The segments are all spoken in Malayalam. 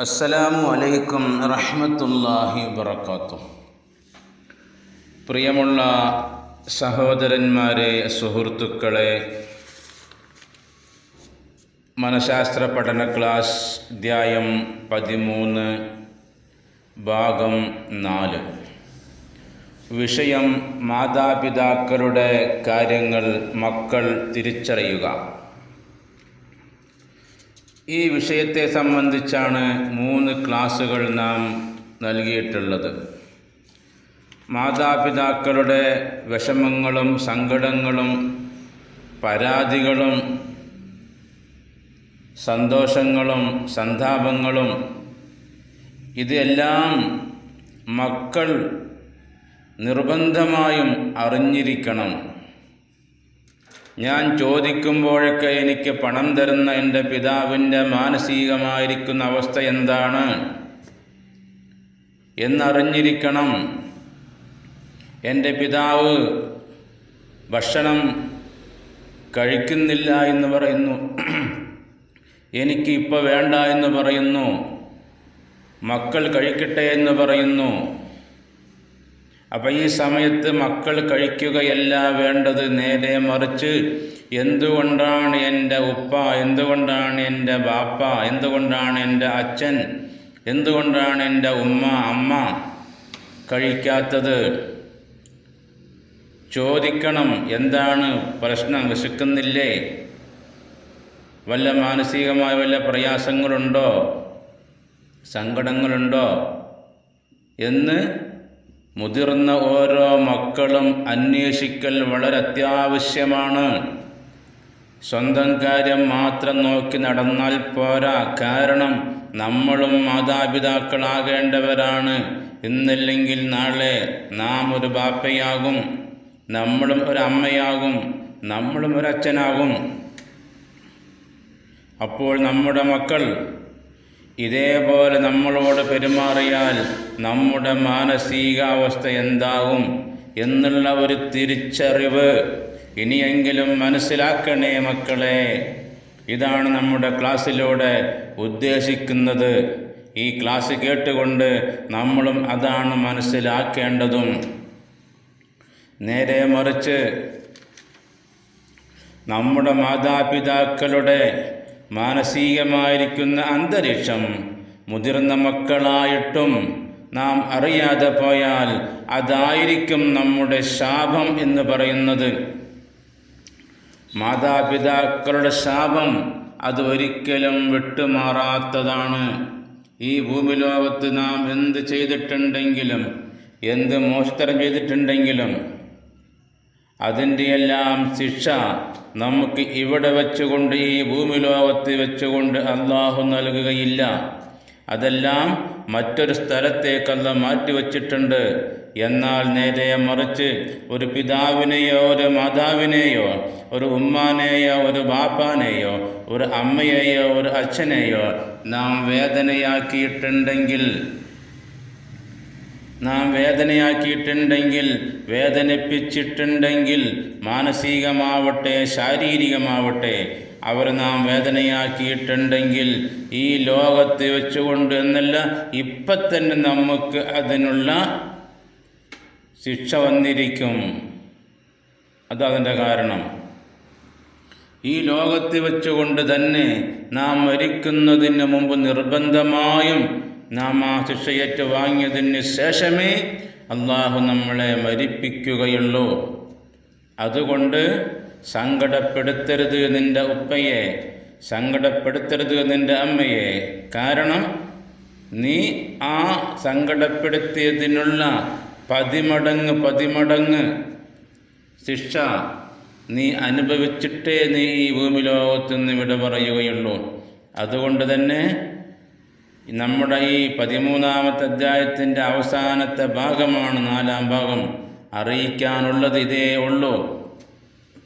അസ്സലാമു അലൈക്കും റഹ്മത്തുല്ലാഹി വബർക്കാത്തു പ്രിയമുള്ള സഹോദരന്മാരെ സുഹൃത്തുക്കളെ മനഃശാസ്ത്ര പഠന ക്ലാസ് അധ്യായം പതിമൂന്ന് ഭാഗം നാല്. വിഷയം മാതാപിതാക്കളുടെ കാര്യങ്ങൾ മക്കൾ തിരിച്ചറിയുക. ഈ വിഷയത്തെ സംബന്ധിച്ചാണ് മൂന്ന് ക്ലാസ്സുകൾ നാം നൽകിയിട്ടുള്ളത്. മാതാപിതാക്കളുടെ വിഷമങ്ങളും സങ്കടങ്ങളും പരാതികളും സന്തോഷങ്ങളും സന്താപങ്ങളും ഇതെല്ലാം മക്കൾ നിർബന്ധമായും അറിഞ്ഞിരിക്കണം. ഞാൻ ചോദിക്കുമ്പോഴൊക്കെ എനിക്ക് പണം തരുന്ന എന്റെ പിതാവിന്റെ മാനസികമായിരിക്കുന്ന അവസ്ഥ എന്താണ്? എന്നറിഞ്ഞിരിക്കണം. എന്റെ പിതാവ് ഭക്ഷണം കഴിക്കുന്നില്ല എന്ന് പറയുന്നു. എനിക്ക് ഇപ്പോൾ വേണ്ട എന്ന് പറയുന്നു. മക്കൾ കഴിക്കട്ടെ എന്ന് പറയുന്നു. അപ്പം ഈ സമയത്ത് മക്കൾ കഴിക്കുകയല്ല വേണ്ടത് നേരെ മറിച്ച് എന്തുകൊണ്ടാണ് എന്റെ ഉപ്പ എന്തുകൊണ്ടാണ് എന്റെ ബാപ്പ എന്തുകൊണ്ടാണ് എന്റെ അച്ഛൻ എന്തുകൊണ്ടാണ് എന്റെ ഉമ്മ അമ്മ കഴിക്കാത്തത്? ചോദിക്കണം. എന്താണ് പ്രശ്നം? വിശക്കുന്നില്ലേ? വല്ല മാനസികമായ വല്ല പ്രയാസങ്ങളുണ്ടോ? സങ്കടങ്ങളുണ്ടോ? എന്ന് മുതിർന്ന ഓരോ മക്കളും അന്വേഷിക്കൽ വളരെ അത്യാവശ്യമാണ്. സ്വന്തം കാര്യം മാത്രം നോക്കി നടന്നാൽ പോരാ. കാരണം നമ്മളും മാതാപിതാക്കളാകേണ്ടവരാണ്. ഇന്നില്ലെങ്കിൽ നാളെ നാം ഒരു ബാപ്പയാകും. നമ്മളും ഒരു അമ്മയാകും. നമ്മളും ഒരു അച്ഛനാകും. അപ്പോൾ നമ്മുടെ മക്കൾ ഇതേപോലെ നമ്മളോട് പെരുമാറിയാൽ നമ്മുടെ മാനസികാവസ്ഥ എന്താകും എന്നുള്ള ഒരു തിരിച്ചറിവ് ഇനിയെങ്കിലും മനസ്സിലാക്കണേ മക്കളെ. ഇതാണ് നമ്മുടെ ക്ലാസ്സിലൂടെ ഉദ്ദേശിക്കുന്നത്. ഈ ക്ലാസ് കേട്ടുകൊണ്ട് നമ്മളും അതാണ് മനസ്സിലാക്കേണ്ടതും. നേരെ മറിച്ച് നമ്മുടെ മാതാപിതാക്കളുടെ മാനസികമായിരിക്കുന്ന അന്തരീക്ഷം മുതിർന്ന മക്കളായിട്ടും നാം അറിയാതെ പോയാൽ അതായിരിക്കും നമ്മുടെ ശാപം എന്ന് പറയുന്നത്. മാതാപിതാക്കളുടെ ശാപം അത് ഒരിക്കലും വിട്ടുമാറാത്തതാണ്. ഈ ഭൂമിലോകത്ത് നാം എന്ത് ചെയ്തിട്ടുണ്ടെങ്കിലും എന്ത് മോഷ്ടം ചെയ്തിട്ടുണ്ടെങ്കിലും അതിന്റെ എല്ലാം ശിക്ഷ നമുക്ക് ഇവിടെ വെച്ചുകൊണ്ട് ഈ ഭൂമി ലോകത്ത് വെച്ചുകൊണ്ട് അള്ളാഹു നൽകുകയില്ല. അതെല്ലാം മറ്റൊരു സ്ഥലത്തേക്കല്ല മാറ്റിവെച്ചിട്ടുണ്ട്. എന്നാൽ നേരെ മറിച്ച് ഒരു പിതാവിനെയോ ഒരു മാതാവിനെയോ ഒരു ഉമ്മാനെയോ ഒരു ബാപ്പാനെയോ ഒരു അമ്മയെയോ ഒരു അച്ഛനെയോ നാം വേദനയാക്കിയിട്ടുണ്ടെങ്കിൽ നാം വേദനയാക്കിയിട്ടുണ്ടെങ്കിൽ വേദനിപ്പിച്ചിട്ടുണ്ടെങ്കിൽ മാനസികമാവട്ടെ ശാരീരികമാവട്ടെ അവർ നാം വേദനയാക്കിയിട്ടുണ്ടെങ്കിൽ ഈ ലോകത്ത് വെച്ചുകൊണ്ട് എന്നല്ല ഇപ്പം തന്നെ നമുക്ക് അതിനുള്ള ശിക്ഷ വന്നിരിക്കും. അതതിന്റെ കാരണം. ഈ ലോകത്ത് വെച്ചുകൊണ്ട് തന്നെ നാം മരിക്കുന്നതിന് മുമ്പ് നിർബന്ധമായും നാം ആ ശിക്ഷയേറ്റ് വാങ്ങിയതിന് ശേഷമേ അള്ളാഹു നമ്മളെ മരിപ്പിക്കുകയുള്ളൂ. അതുകൊണ്ട് സങ്കടപ്പെടുത്തരുത് നിന്റെ ഉപ്പയെ സങ്കടപ്പെടുത്തരുത് നിന്റെ അമ്മയെ. കാരണം നീ ആ സങ്കടപ്പെടുത്തിയതിനുള്ള പതിമടങ്ങ് പതിമടങ്ങ് ശിക്ഷ നീ അനുഭവിച്ചിട്ടേ നീ ഈ ഭൂമിലോകത്തുനിന്ന് ലോകത്തു നിന്ന് വിട പറയുകയുള്ളൂ. അതുകൊണ്ട് തന്നെ നമ്മുടെ ഈ പതിമൂന്നാമത്തെ അധ്യായത്തിന്റെ അവസാനത്തെ ഭാഗമാണ് നാലാം ഭാഗം. അറിയിക്കാനുള്ളത് ഇതേ ഉള്ളൂ.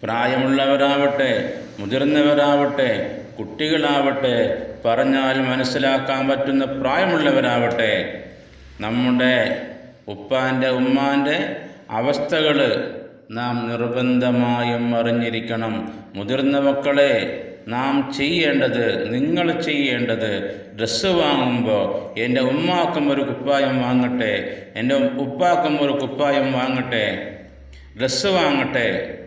പ്രായമുള്ളവരാവട്ടെ മുതിർന്നവരാവട്ടെ കുട്ടികളാവട്ടെ പറഞ്ഞാൽ മനസ്സിലാക്കാൻ പറ്റുന്ന പ്രായമുള്ളവരാവട്ടെ നമ്മുടെ ഉപ്പാന്റെ ഉമ്മാന്റെ അവസ്ഥകൾ നാം നിർബന്ധമായും അറിഞ്ഞിരിക്കണം. മുതിർന്ന മക്കളെ നാം ചെയ്യേണ്ടത് നിങ്ങൾ ചെയ്യേണ്ടത് ഡ്രസ്സ് വാങ്ങുമ്പോൾ എന്റെ ഉമ്മാക്കും ഒരു കുപ്പായം വാങ്ങട്ടെ എന്റെ ഉപ്പാക്കും ഒരു കുപ്പായം വാങ്ങട്ടെ ഡ്രസ്സ് വാങ്ങട്ടെ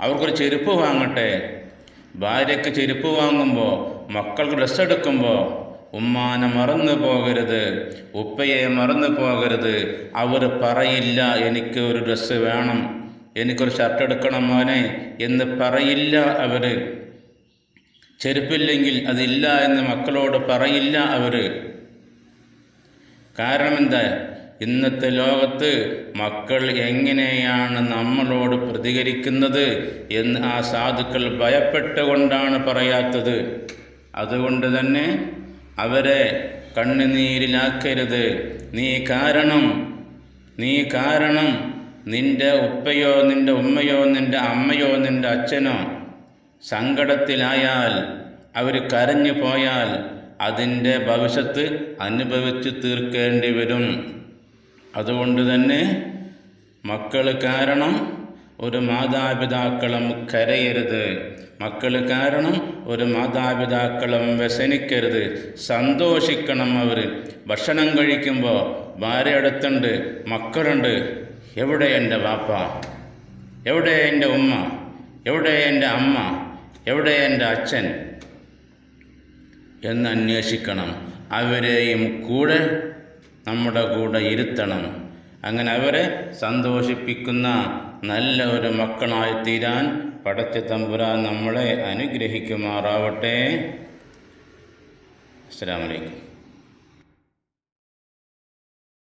അവർക്കൊരു ചെരുപ്പ് വാങ്ങട്ടെ. ഭാര്യയ്ക്ക് ചെരുപ്പ് വാങ്ങുമ്പോൾ മക്കൾക്ക് ഡ്രസ്സ് എടുക്കുമ്പോൾ ഉമ്മാനെ മറന്നു പോകരുത് ഉപ്പയെ മറന്നു പോകരുത്. അവർ പറയില്ല എനിക്ക് ഒരു ഡ്രസ്സ് വേണം എനിക്കൊരു ഷർട്ട് എടുക്കണം മോനെ എന്ന് പറയില്ല അവർ ചെരുപ്പില്ലെങ്കിൽ അതില്ല എന്ന് മക്കളോട് പറയില്ല അവർ കാരണം എന്താ ഇന്നത്തെ ലോകത്ത് മക്കൾ എങ്ങനെയാണ് നമ്മളോട് പ്രതികരിക്കുന്നത് എന്ന് ആ സാധുക്കൾ ഭയപ്പെട്ടുകൊണ്ടാണ് പറയാത്തത്. അതുകൊണ്ട് തന്നെ അവരെ കണ്ണുനീരിലാക്കരുത്. നീ കാരണം നീ കാരണം നിന്റെ ഉപ്പയോ നിന്റെ ഉമ്മയോ നിന്റെ അമ്മയോ നിന്റെ അച്ഛനോ സങ്കടത്തിലായാൽ അവർ കരഞ്ഞു പോയാൽ അതിന്റെ ഭവിഷ്യത്ത് അനുഭവിച്ച് തീർക്കേണ്ടി വരും. അതുകൊണ്ട് തന്നെ മക്കൾ കാരണം ഒരു മാതാപിതാക്കളും കരയരുത്. മക്കൾ കാരണം ഒരു മാതാപിതാക്കളും വ്യസനിക്കരുത്. സന്തോഷിക്കണം അവർ. ഭക്ഷണം കഴിക്കുമ്പോൾ ഭാര്യ അടുത്തുണ്ട് മക്കളുണ്ട്. എവിടെ എന്റെ വാപ്പ? എവിടെ എന്റെ ഉമ്മ? എവിടെ എന്റെ അമ്മ? എവിടെ എന്റെ അച്ഛൻ? എന്ന് അന്വേഷിക്കണം. അവരെയും കൂടെ നമ്മുടെ കൂടെ ഇരുത്തണം. അങ്ങനെ അവരെ സന്തോഷിപ്പിക്കുന്ന നല്ല ഒരു മക്കളായി തീരാൻ പടച്ച തമ്പുരാൻ നമ്മളെ അനുഗ്രഹിക്കുമാറാവട്ടെ. അസ്സാം വലൈക്കും